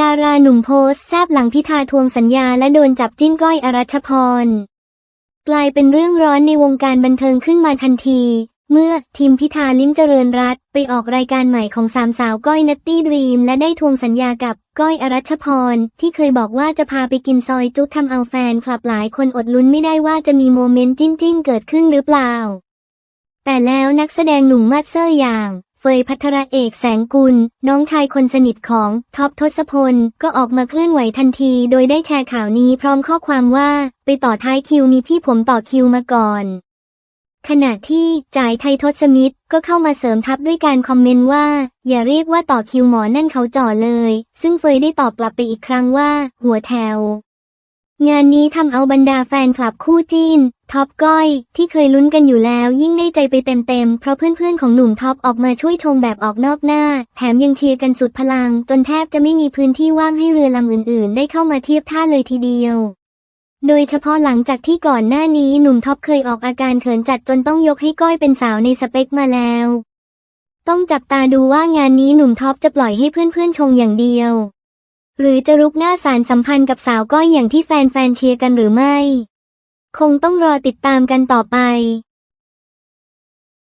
ดาราหนุ่มโพสแซบหลังพิธาทวงสัญญาและโดนจับจิ้นก้อยอรัชพร กลายเป็นเรื่องร้อนในวงการบันเทิงขึ้นมาทันที เมื่อทีมพิธาลิ้มเจริญรัตไปออกรายการใหม่ของสามสาวก้อยนัตตี้ดรีม และได้ทวงสัญญากับก้อยอรัชพร ที่เคยบอกว่าจะพาไปกินซอยจุ๊บทำเอาแฟนคลับหลายคนอดลุ้นไม่ได้ว่าจะมีโมเมนต์จิ้นๆเกิดขึ้นหรือเปล่า แต่แล้วนักแสดงหนุ่มมาสเซอร์อย่าง เฟยพัทรเอกแสงกุล น้องชายคนสนิทของท็อปทศพล ก็ออกมาเคลื่อนไหวทันที โดยได้แชร์ข่าวนี้พร้อมข้อความว่า ไปต่อท้ายคิวมีพี่ผมต่อคิวมาก่อน ขณะที่จ่ายไทยทศมิตรก็เข้ามาเสริมทัพด้วยการคอมเมนต์ว่า อย่าเรียกว่าต่อคิวหมอนั่นเขาจ่อเลย ซึ่งเฟยได้ตอบกลับไปอีกครั้งว่า หัวแถวงานนี้ทำเอาบรรดาแฟนคลับคู่จีน ท็อปก้อย ที่เคยลุ้นกันอยู่แล้วยิ่งได้ใจไปเต็มๆ เพราะเพื่อนๆของหนุ่มท็อปออกมาช่วยชงแบบออกนอกหน้า แถมยังเชียร์กันสุดพลัง จนแทบจะไม่มีพื้นที่ว่างให้เรือลำอื่นๆ ได้เข้ามาเทียบท่าเลยทีเดียว โดยเฉพาะหลังจากที่ก่อนหน้านี้หนุ่มท็อปเคยออกอาการเขินจัดจนต้องยกให้ก้อยเป็นสาวในสเปคมาแล้ว ต้องจับตาดูว่างานนี้หนุ่มท็อปจะปล่อยให้เพื่อนๆชงอย่างเดียว หรือจะรุกหน้าสารสัมพันธ์กับสาวก้อยอย่างที่แฟนๆเชียร์กันหรือไม่ คงต้องรอติดตามกันต่อไป